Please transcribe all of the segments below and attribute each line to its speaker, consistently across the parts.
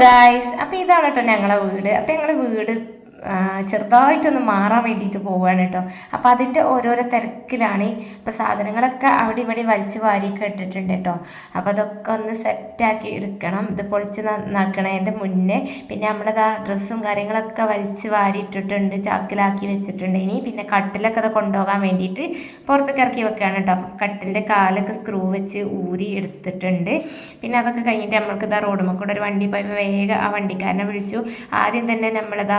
Speaker 1: Guys അപ്പോൾ ഇതാണ് കേട്ടോ ഞങ്ങളെ വീട്. അപ്പോൾ ഞങ്ങളുടെ വീട് ചെറുതായിട്ടൊന്ന് മാറാൻ വേണ്ടിയിട്ട് പോവുകയാണ് കേട്ടോ അപ്പോൾ അതിന്റെ ഓരോരോ തിരക്കിലാണ് ഇപ്പോൾ സാധനങ്ങളൊക്കെ അവിടെ ഇവിടെ വലിച്ചു വാരിയൊക്കെ ഇട്ടിട്ടുണ്ട് കേട്ടോ അപ്പോൾ അതൊക്കെ ഒന്ന് സെറ്റാക്കി എടുക്കണം. ഇത് പൊളിച്ച് നന്നാക്കണതിന്റെ മുന്നേ. പിന്നെ നമ്മളത് ആ ഡ്രസ്സും കാര്യങ്ങളൊക്കെ വലിച്ച് വാരി ഇട്ടിട്ടുണ്ട് ചാക്കിലാക്കി വെച്ചിട്ടുണ്ട്. ഇനി പിന്നെ കട്ടിലൊക്കെ അത് കൊണ്ടുപോകാൻ വേണ്ടിയിട്ട് പുറത്തേക്ക് ഇറക്കി വെക്കുകയാണ് കേട്ടോ കട്ടിലിന്റെ കാലൊക്കെ സ്ക്രൂ വെച്ച് ഊരി എടുത്തിട്ടുണ്ട്. പിന്നെ അതൊക്കെ കഴിഞ്ഞിട്ട് നമ്മൾക്ക് ഇതാ റോഡ് കൂടെ ഒരു വണ്ടി പോയപ്പോൾ വേഗം ആ വണ്ടിക്കാരനെ വിളിച്ചു. ആദ്യം തന്നെ നമ്മളിതാ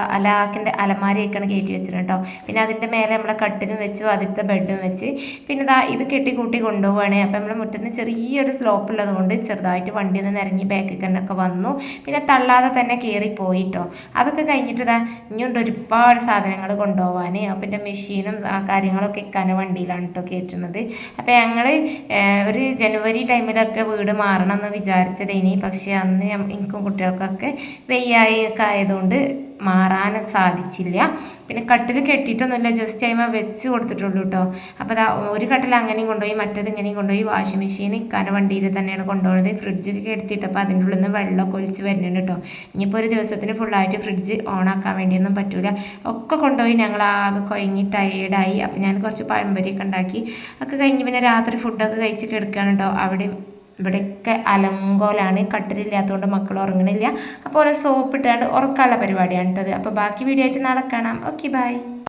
Speaker 1: അലാക്കിന്റെ അലമാരിയൊക്കെയാണ് കയറ്റി വെച്ചിട്ടുണ്ട് കേട്ടോ. പിന്നെ അതിന്റെ മേലെ നമ്മളെ കട്ടിലും വെച്ചു അതിലത്തെ ബെഡും വെച്ച്. പിന്നെ ഇതാ ഇത് കെട്ടിക്കൂട്ടി കൊണ്ടുപോവാണ് അപ്പോൾ നമ്മുടെ മുറ്റത്ത് ചെറിയൊരു സ്ലോപ്പ് ഉള്ളത് കൊണ്ട് ചെറുതായിട്ട് വണ്ടി നിന്ന് ഇറങ്ങി ബാക്കിൽ തന്നെയൊക്കെ വന്നു. പിന്നെ തള്ളാതെ തന്നെ കയറി പോയിട്ടോ അതൊക്കെ കഴിഞ്ഞിട്ട് ഇതാ ഇനിയുണ്ട് ഒരുപാട് സാധനങ്ങൾ കൊണ്ടുപോകാൻ അപ്പം എന്റെ മെഷീനും ആ കാര്യങ്ങളൊക്കെ ഇക്കാന വണ്ടിയിലാണ് കേട്ടോ കയറ്റുന്നത്. അപ്പോൾ ഞങ്ങൾ ഒരു ജനുവരി ടൈമിലൊക്കെ വീട് മാറണം എന്ന് വിചാരിച്ചത് ഇനി പക്ഷേ അന്ന് എനിക്കും കുട്ടികൾക്കൊക്കെ വെയ്യായി ആയതുകൊണ്ട് മാറാൻ സാധിച്ചില്ല. പിന്നെ കട്ടിൽ കെട്ടിയിട്ടൊന്നുമില്ല. ജസ്റ്റ് അതിമ വെച്ച് കൊടുത്തിട്ടുള്ളൂ കേട്ടോ അപ്പോൾ അതാ ഒരു കട്ടിൽ അങ്ങനെയും കൊണ്ടുപോയി മറ്റേത് ഇങ്ങനെയും കൊണ്ടുപോയി വാഷിംഗ് മെഷീൻ ഇക്കാന്റെ വണ്ടിയിൽ തന്നെയാണ് കൊണ്ടുപോകുന്നത് ഫ്രിഡ്ജൊക്കെ എടുത്തിട്ട് അപ്പോൾ അതിന്റെ ഉള്ളിൽ നിന്ന് വെള്ളമൊക്കെ ഒലിച്ച് വരുന്നുണ്ട് കേട്ടോ ഇനിയിപ്പോൾ ഒരു ദിവസത്തിന് ഫുള്ളായിട്ട് ഫ്രിഡ്ജ് ഓണാക്കാൻ വേണ്ടിയൊന്നും പറ്റൂല. ഒക്കെ കൊണ്ടുപോയി ഞങ്ങൾ ആകെ കുഴങ്ങി ടയേർഡായി അപ്പോൾ ഞാൻ കുറച്ച് പഴംപൊരിയൊക്കെ ഉണ്ടാക്കി. ഒക്കെ കഴിഞ്ഞ് പിന്നെ രാത്രി ഫുഡൊക്കെ കഴിച്ച് കിടക്കുകയാണ് കേട്ടോ അവിടെ ഇവിടെയൊക്കെ അലങ്കോലാണ് കട്ടിലില്ലാത്തതുകൊണ്ട് മക്കൾ ഉറങ്ങണില്ല. അപ്പോൾ സോപ്പ് ഇട്ടാണ്ട് ഉറക്കാനുള്ള പരിപാടിയാണ് കേട്ടത് അപ്പോൾ ബാക്കി വീഡിയോ ആയിട്ട് നാളെ കാണാം. Okay bye